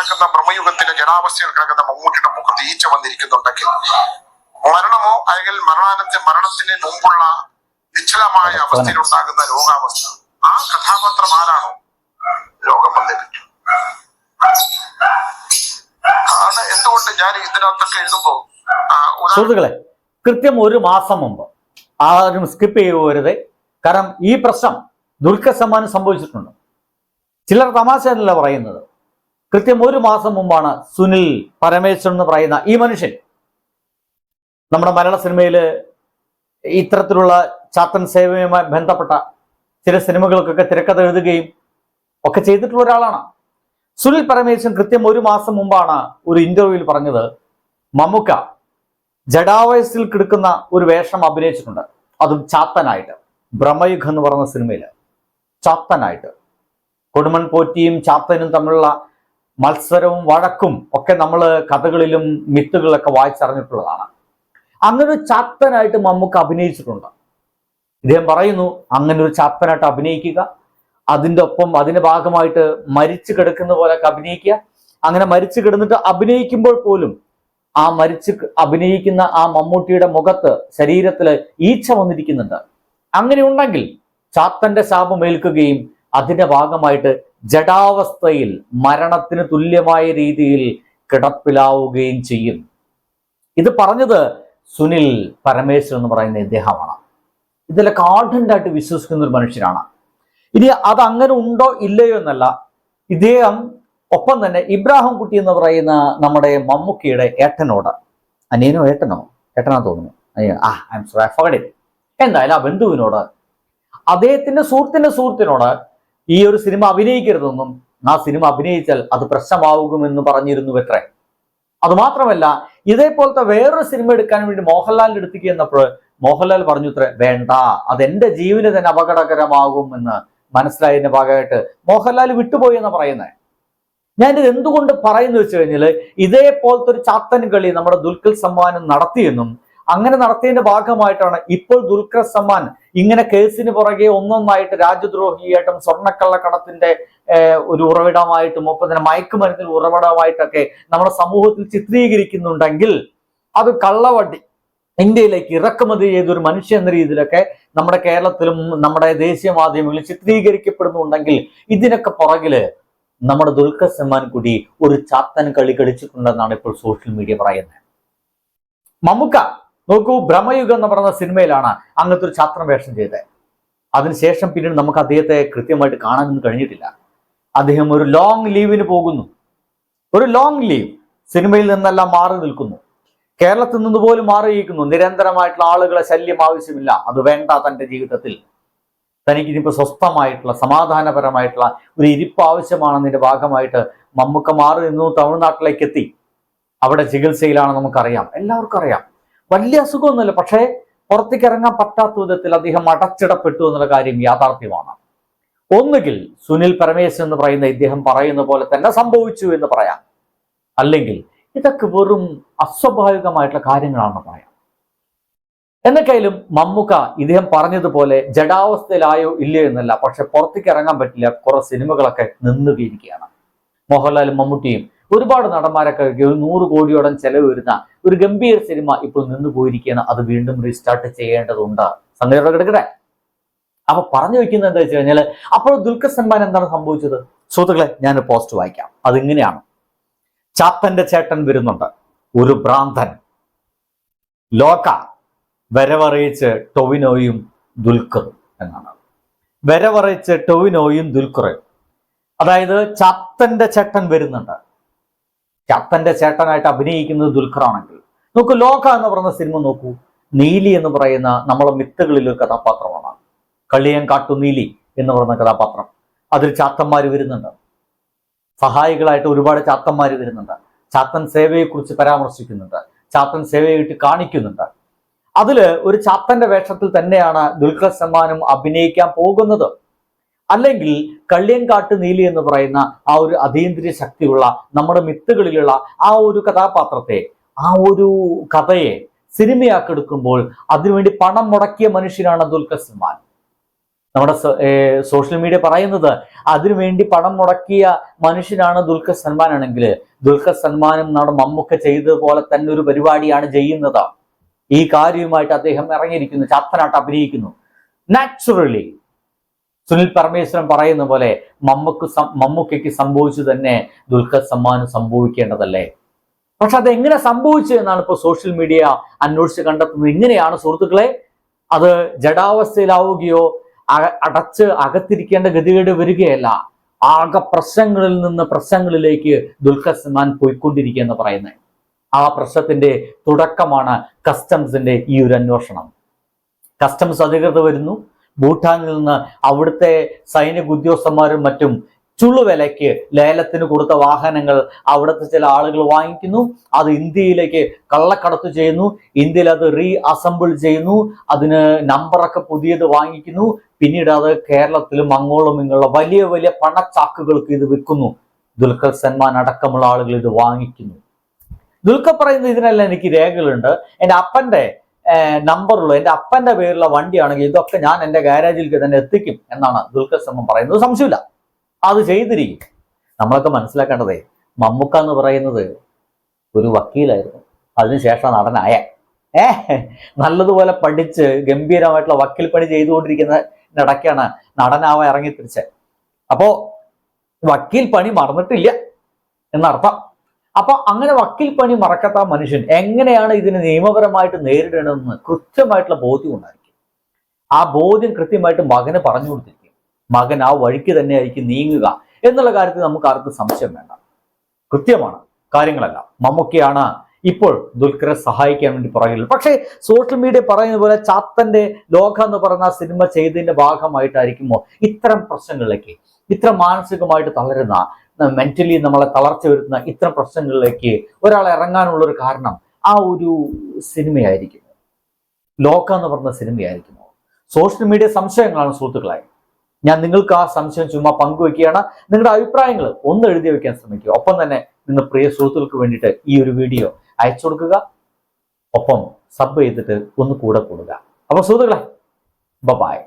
കിടക്കുന്ന ബ്രഹ്മയുഗത്തിലെ ജടാവസ്ഥയിൽ കിടക്കുന്ന മമ്മൂട്ടിയുടെ മുഖത്ത് ഈച്ച വന്നിരിക്കുന്നുണ്ടെങ്കിൽ മരണമോ അല്ലെങ്കിൽ മരണാനത്തെ മരണത്തിന് മുമ്പുള്ള നിശ്ചലമായ അവസ്ഥയിൽ ഉണ്ടാകുന്ന രോഗാവസ്ഥ. ആ കഥാപാത്രം ആരാണോ? രോഗം വന്നേ ആണ് എന്തുകൊണ്ട് ഞാൻ ഇതിനകത്തൊക്കെ എഴുതുമ്പോ സുഹൃത്തുക്കളെ കൃത്യം ഒരു മാസം മുമ്പ് ആരും സ്കിപ്പ് ചെയ്യരുത്. കാരണം ഈ പ്രശ്നം ദുൽഖർ സംഭവിച്ചിട്ടുണ്ട്. ചിലർ തമാശ എന്നല്ല പറയുന്നത്. കൃത്യം ഒരു മാസം മുമ്പാണ് സുനിൽ പരമേശ്വരൻ എന്ന് പറയുന്ന ഈ മനുഷ്യൻ നമ്മുടെ മലയാള സിനിമയിൽ ഇത്തരത്തിലുള്ള ചാത്തൻ സേവയുമായി ബന്ധപ്പെട്ട ചില സിനിമകൾക്കൊക്കെ തിരക്കഥ എഴുതുകയും ഒക്കെ ചെയ്തിട്ടുള്ള ഒരാളാണ്. സുനിൽ പരമേശ്വരൻ കൃത്യം ഒരു മാസം മുമ്പാണ് ഒരു ഇന്റർവ്യൂവിൽ പറഞ്ഞത് മമ്മുക്ക ജഡാവയസിൽ കിടക്കുന്ന ഒരു വേഷം അഭിനയിച്ചിട്ടുണ്ട്. അതും ചാത്തനായിട്ട്. ബ്രഹ്മയുഖം എന്ന് പറയുന്ന സിനിമയിൽ ചാത്തനായിട്ട്. കൊടുമൺ പോറ്റിയും ചാത്തനും തമ്മിലുള്ള മത്സരവും വഴക്കും ഒക്കെ നമ്മൾ കഥകളിലും മിത്തുകളിലൊക്കെ വായിച്ചറിഞ്ഞിട്ടുള്ളതാണ്. അങ്ങനൊരു ചാത്തനായിട്ട് മമ്മൂക്ക അഭിനയിച്ചിട്ടുണ്ട്. ഇദ്ദേഹം പറയുന്നു അങ്ങനെ ഒരു ചാത്തനായിട്ട് അഭിനയിക്കുക അതിന്റെ ഒപ്പം അതിന്റെ ഭാഗമായിട്ട് മരിച്ചു കിടക്കുന്ന പോലെയൊക്കെ അഭിനയിക്കുക. അങ്ങനെ മരിച്ചു കിടന്നിട്ട് അഭിനയിക്കുമ്പോൾ പോലും ആ മരിച്ച് അഭിനയിക്കുന്ന ആ മമ്മൂട്ടിയുടെ മുഖത്ത് ശരീരത്തിൽ ഈച്ച വന്നിരിക്കുന്നുണ്ട്. അങ്ങനെ ഉണ്ടെങ്കിൽ ചാത്തന്റെ ശാപം ഏൽക്കുകയും അതിന്റെ ഭാഗമായിട്ട് ജഡാവസ്ഥയിൽ മരണത്തിന് തുല്യമായ രീതിയിൽ കിടപ്പിലാവുകയും ചെയ്യും. ഇത് പറഞ്ഞത് സുനിൽ പരമേശ്വരൻ എന്ന് പറയുന്ന ഇദ്ദേഹമാണ്. ഇതിലൊക്കെ കാഠിന്റായിട്ട് വിശ്വസിക്കുന്ന ഒരു മനുഷ്യനാണ്. ഇനി അത് അങ്ങനെ ഉണ്ടോ ഇല്ലയോ എന്നല്ല ഇദ്ദേഹം ഒപ്പം തന്നെ ഇബ്രാഹിം കുട്ടി എന്ന് പറയുന്ന നമ്മുടെ മമ്മൂക്കിയുടെ ഏട്ടനോട് അനിയനോ ഏട്ടനോ? ഏട്ടനാ തോന്നുന്നു. അയ്യോ ആ ഐ എം സോ എന്തായാലും ആ ബന്ധുവിനോട് അദ്ദേഹത്തിന്റെ സുഹൃത്തിന്റെ സുഹൃത്തിനോട് ഈ ഒരു സിനിമ അഭിനയിക്കരുതെന്നും ആ സിനിമ അഭിനയിച്ചാൽ അത് പ്രശ്നമാവുമെന്ന് പറഞ്ഞിരുന്നു എത്രേ. അതുമാത്രമല്ല ഇതേപോലത്തെ വേറൊരു സിനിമ എടുക്കാൻ വേണ്ടി മോഹൻലാലിന്റെ അടുത്തേക്ക് എന്നപ്പോൾ മോഹൻലാൽ പറഞ്ഞു ഇത്ര വേണ്ട അത് എന്റെ ജീവന് തന്നെ അപകടകരമാകും എന്ന് മനസ്സിലായതിന്റെ ഭാഗമായിട്ട് മോഹൻലാൽ വിട്ടുപോയി എന്ന് പറയുന്നത് ഞാനിത് എന്തുകൊണ്ട് പറയുന്നു വെച്ച് കഴിഞ്ഞാൽ ഇതേപോലത്തെ ഒരു ചാത്തൻ കളി നമ്മുടെ ദുൽഖൽ സമ്മാനം നടത്തിയെന്നും അങ്ങനെ നടത്തിയതിന്റെ ഭാഗമായിട്ടാണ് ഇപ്പോൾ ദുൽഖർ സമ്മാൻ ഇങ്ങനെ കേസിന് പുറകെ ഒന്നൊന്നായിട്ട് രാജ്യദ്രോഹിയായിട്ടും സ്വർണക്കള്ളക്കടത്തിന്റെ ഒരു ഉറവിടമായിട്ടും ഒപ്പം തന്നെ മയക്കുമരുന്നിന് ഉറവിടമായിട്ടൊക്കെ നമ്മുടെ സമൂഹത്തിൽ ചിത്രീകരിക്കുന്നുണ്ടെങ്കിൽ അത് കള്ളവണ്ടി ഇന്ത്യയിലേക്ക് ഇറക്കുമതി ചെയ്തൊരു മനുഷ്യ എന്ന രീതിയിലൊക്കെ നമ്മുടെ കേരളത്തിലും നമ്മുടെ ദേശീയ മാധ്യമങ്ങളിൽ ചിത്രീകരിക്കപ്പെടുന്നുണ്ടെങ്കിൽ ഇതിനൊക്കെ പുറകിൽ നമ്മുടെ ദുൽഖർ സൽമാൻ കൂടി ഒരു ചാത്തൻ കളി കളിച്ചിട്ടുണ്ടെന്നാണ് ഇപ്പോൾ സോഷ്യൽ മീഡിയ പറയുന്നത്. മമ്മുക്ക നോക്കൂ ഭ്രമയുഗം എന്ന് പറയുന്ന സിനിമയിലാണ് അങ്ങനത്തെ ഒരു ഛാത്രം വേഷം ചെയ്തത്. അതിനുശേഷം പിന്നീട് നമുക്ക് അദ്ദേഹത്തെ കൃത്യമായിട്ട് കാണാനൊന്നും കഴിഞ്ഞിട്ടില്ല. അദ്ദേഹം ഒരു ലോങ് ലീവിന് പോകുന്നു. ഒരു ലോങ് ലീവ് സിനിമയിൽ നിന്നെല്ലാം മാറി നിൽക്കുന്നു. കേരളത്തിൽ നിന്ന് പോലും മാറിയിരിക്കുന്നു. നിരന്തരമായിട്ടുള്ള ആളുകളെ ശല്യം ആവശ്യമില്ല. അത് വേണ്ട തന്റെ ജീവിതത്തിൽ. തനിക്ക് ഇനിയിപ്പോൾ സ്വസ്ഥമായിട്ടുള്ള സമാധാനപരമായിട്ടുള്ള ഒരു ഇരിപ്പ് ആവശ്യമാണെന്നതിന്റെ ഭാഗമായിട്ട് മമ്മൂക്ക മാറി നിന്നു തമിഴ്നാട്ടിലേക്ക് എത്തി അവിടെ ചികിത്സയിലാണ് നമുക്കറിയാം. എല്ലാവർക്കും അറിയാം. വലിയ അസുഖമൊന്നുമില്ല പക്ഷേ പുറത്തേക്ക് ഇറങ്ങാൻ പറ്റാത്ത വിധത്തിൽ അദ്ദേഹം അടച്ചിടപ്പെട്ടു എന്നുള്ള കാര്യം യാഥാർത്ഥ്യമാണ്. ഒന്നുകിൽ സുനിൽ പരമേശ് എന്ന് പറയുന്ന ഇദ്ദേഹം പറയുന്ന പോലെ തന്നെ സംഭവിച്ചു എന്ന് പറയാം. അല്ലെങ്കിൽ ഇതൊക്കെ വെറും അസ്വാഭാവികമായിട്ടുള്ള കാര്യങ്ങളാണെന്ന് പറയാം. എന്നൊക്കെയായാലും മമ്മുക്ക ഇദ്ദേഹം പറഞ്ഞതുപോലെ ജഡാവസ്ഥയിലായോ ഇല്ലയോ എന്നല്ല പക്ഷെ പുറത്തേക്ക് ഇറങ്ങാൻ പറ്റില്ല കുറെ സിനിമകളൊക്കെ നിന്നുകയിരിക്കുകയാണ്. മോഹൻലാലും മമ്മൂട്ടിയും ഒരുപാട് നടന്മാരൊക്കെ ഒരു നൂറ് കോടിയോളം ചെലവ് വരുന്ന ഒരു ഗംഭീര സിനിമ ഇപ്പോൾ നിന്നു പോയിരിക്കുകയാണ്. അത് വീണ്ടും റീസ്റ്റാർട്ട് ചെയ്യേണ്ടതുണ്ട്. സംഗതിയോടെ കിടക്കട്ടെ അപ്പൊ പറഞ്ഞു വെക്കുന്നത് എന്താ വെച്ച് കഴിഞ്ഞാൽ അപ്പോൾ ദുൽഖർ സൽമാൻ എന്താണ് സംഭവിച്ചത്? സുഹൃത്തുക്കളെ ഞാൻ പോസ്റ്റ് വായിക്കാം. അതിങ്ങനെയാണ്. ചാത്തന്റെ ചേട്ടൻ വരുന്നുണ്ട്. ഒരു ഭ്രാന്തൻ. ലോക വരവറിയിച്ച് ടൊവിനോയും ദുൽഖറും എന്നാണ്. വരവറിയിച്ച് ടൊവിനോയും ദുൽഖറും. അതായത് ചാത്തന്റെ ചേട്ടൻ വരുന്നുണ്ട്. ചാത്തന്റെ ചേട്ടനായിട്ട് അഭിനയിക്കുന്നത് ദുൽഖറാണെങ്കിൽ. നോക്കൂ ലോക എന്ന് പറയുന്ന സിനിമ നോക്കൂ. നീലി എന്ന് പറയുന്ന നമ്മളെ മിത്തുകളിൽ ഒരു കഥാപാത്രമാണ്. കളിയൻ കാട്ടു നീലി എന്ന് പറയുന്ന കഥാപാത്രം. അതിൽ ചാത്തന്മാർ വരുന്നുണ്ട്. സഹായികളായിട്ട് ഒരുപാട് ചാത്തന്മാർ വരുന്നുണ്ട്. ചാത്തൻ സേവയെക്കുറിച്ച് പരാമർശിക്കുന്നുണ്ട്. ചാത്തൻ സേവയായിട്ട് കാണിക്കുന്നുണ്ട്. അതിൽ ഒരു ചാത്തന്റെ വേഷത്തിൽ തന്നെയാണ് ദുൽഖർ സൽമാനും അഭിനയിക്കാൻ പോകുന്നത്. അല്ലെങ്കിൽ കള്ളിയങ്കാട്ട് നീലി എന്ന് പറയുന്ന ആ ഒരു അതീന്ദ്രിയ ശക്തിയുള്ള നമ്മുടെ മിത്തുകളിലുള്ള ആ ഒരു കഥാപാത്രത്തെ ആ ഒരു കഥയെ സിനിമയാക്കെടുക്കുമ്പോൾ അതിനുവേണ്ടി പണം മുടക്കിയ മനുഷ്യനാണ് ദുൽഖർ സൽമാൻ. നമ്മുടെ സോഷ്യൽ മീഡിയ പറയുന്നത് അതിനുവേണ്ടി പണം മുടക്കിയ മനുഷ്യനാണ് ദുൽഖർ സൽമാൻ ആണെങ്കിൽ ദുൽഖർ സൽമാനും നമ്മുടെ മമ്മൂക്ക ചെയ്തതുപോലെ തന്നെ ഒരു പരിപാടിയാണ് ചെയ്യുന്നത്. ഈ കാര്യവുമായിട്ട് അദ്ദേഹം ഇറങ്ങിയിരിക്കുന്നു ചത്തനാട്ട് അഭിനയിക്കുന്നു. നാച്ചുറലി സുനിൽ പരമേശ്വരൻ പറയുന്ന പോലെ മമ്മക്ക് മമ്മൂക്കയ്ക്ക് സംഭവിച്ചു തന്നെ ദുൽഖർ സമ്മാനം സംഭവിക്കേണ്ടതല്ലേ? പക്ഷെ അത് എങ്ങനെ സംഭവിച്ചു എന്നാണ് ഇപ്പോൾ സോഷ്യൽ മീഡിയ അന്വേഷിച്ച് കണ്ടെത്തുന്നത്. ഇങ്ങനെയാണ് സുഹൃത്തുക്കളെ അത് ജഡാവസ്ഥയിലാവുകയോ അടച്ച് അകത്തിരിക്കേണ്ട ഗതികേട് വരികയല്ല. ആകെ പ്രശ്നങ്ങളിൽ നിന്ന് പ്രശ്നങ്ങളിലേക്ക് ദുൽഖർ സൽമാൻ പോയിക്കൊണ്ടിരിക്കുക എന്ന് പറയുന്നത്. ആ പ്രശ്നത്തിന്റെ തുടക്കമാണ് കസ്റ്റംസിന്റെ ഈ ഒരു അന്വേഷണം. കസ്റ്റംസ് അധികൃതർ വരുന്നു. ഭൂട്ടാനിൽ നിന്ന് അവിടുത്തെ സൈനിക ഉദ്യോഗസ്ഥന്മാരും മറ്റും ചുളുവിലയ്ക്ക് ലേലത്തിന് കൊടുത്ത വാഹനങ്ങൾ അവിടുത്തെ ചില ആളുകൾ വാങ്ങിക്കുന്നു. അത് ഇന്ത്യയിലേക്ക് കള്ളക്കടത്ത് ചെയ്യുന്നു. ഇന്ത്യയിൽ അത് റീ അസംബിൾ ചെയ്യുന്നു. അതിന് നമ്പറൊക്കെ പുതിയത് വാങ്ങിക്കുന്നു. പിന്നീട് അത് കേരളത്തിലും അങ്ങോളം ഇങ്ങുള്ള വലിയ വലിയ പണച്ചാക്കുകൾക്ക് ഇത് വിൽക്കുന്നു. ദുൽഖർ സൽമാൻ അടക്കമുള്ള ആളുകൾ ഇത് വാങ്ങിക്കുന്നു. ദുൽഖ പറയുന്ന ഇതിനെല്ലാം എനിക്ക് രേഖകളുണ്ട്. എന്റെ അപ്പന്റെ നമ്പറുള്ള എന്റെ അപ്പന്റെ പേരിലുള്ള വണ്ടിയാണെങ്കിൽ ഇതൊക്കെ ഞാൻ എന്റെ ഗാരേജിലേക്ക് തന്നെ എത്തിക്കും എന്നാണ് ദുൽഖർ സമം പറയുന്നത്. സംശയമില്ല അത് ചെയ്തിരിക്കും. നമ്മളൊക്കെ മനസ്സിലാക്കേണ്ടതേ മമ്മൂക്ക എന്ന് പറയുന്നത് ഒരു വക്കീലായിരുന്നു. അതിനുശേഷം നടനായ. ഏ നല്ലതുപോലെ പഠിച്ച് ഗംഭീരമായിട്ടുള്ള വക്കീൽ പണി ചെയ്തുകൊണ്ടിരിക്കുന്ന ഇടയ്ക്കാണ് നടനാവാൻ ഇറങ്ങി തിരിച്ചത് അപ്പോ വക്കീൽ പണി മറന്നിട്ടില്ല എന്നർത്ഥം. അപ്പൊ അങ്ങനെ വക്കീൽ പണി മറക്കാത്ത ആ മനുഷ്യൻ എങ്ങനെയാണ് ഇതിനെ നിയമപരമായിട്ട് നേരിടണമെന്ന് കൃത്യമായിട്ടുള്ള ബോധ്യം ഉണ്ടായിരിക്കും. ആ ബോധ്യം കൃത്യമായിട്ട് മകന് പറഞ്ഞു കൊടുത്തിരിക്കും. മകൻ ആ വഴിക്ക് തന്നെ ആയിരിക്കും നീങ്ങുക എന്നുള്ള കാര്യത്തിൽ നമുക്ക് ആർക്കും സംശയം വേണ്ട. കൃത്യമാണ്. കാര്യങ്ങളല്ല. മമ്മൂക്കയാണ് ഇപ്പോൾ ദുൽഖറെ സഹായിക്കാൻ വേണ്ടി പറയുന്നത് പക്ഷേ സോഷ്യൽ മീഡിയ പറയുന്ന പോലെ ചാത്തന്റെ ലോക എന്ന് പറയുന്ന സിനിമ ചെയ്തതിന്റെ ഭാഗമായിട്ടായിരിക്കുമോ ഇത്തരം പ്രശ്നങ്ങളിലേക്ക് ഇത്ര മാനസികമായിട്ട് തളരുന്ന മെന്റലി നമ്മളെ തളർച്ച വരുത്തുന്ന ഇത്ര പ്രശ്നങ്ങളിലേക്ക് ഒരാൾ ഇറങ്ങാനുള്ള ഒരു കാരണം ആ ഒരു സിനിമയായിരിക്കും. ലോക്ക എന്ന് പറഞ്ഞ സിനിമയായിരിക്കുമോ? സോഷ്യൽ മീഡിയ സംശയങ്ങളാണ് സുഹൃത്തുക്കളായി ഞാൻ നിങ്ങൾക്ക് ആ സംശയം ചുമ്മാ പങ്കുവെക്കുകയാണ്. നിങ്ങളുടെ അഭിപ്രായങ്ങൾ ഒന്ന് എഴുതി വെക്കാൻ ശ്രമിക്കുക. ഒപ്പം തന്നെ നിങ്ങൾ പ്രിയ സുഹൃത്തുക്കൾക്ക് വേണ്ടിയിട്ട് ഈ ഒരു വീഡിയോ അയച്ചു കൊടുക്കുക. ഒപ്പം സബ് ചെയ്തിട്ട് ഒന്ന് കൂടെ കൂടുക. അപ്പൊ സുഹൃത്തുക്കളെ ബൈ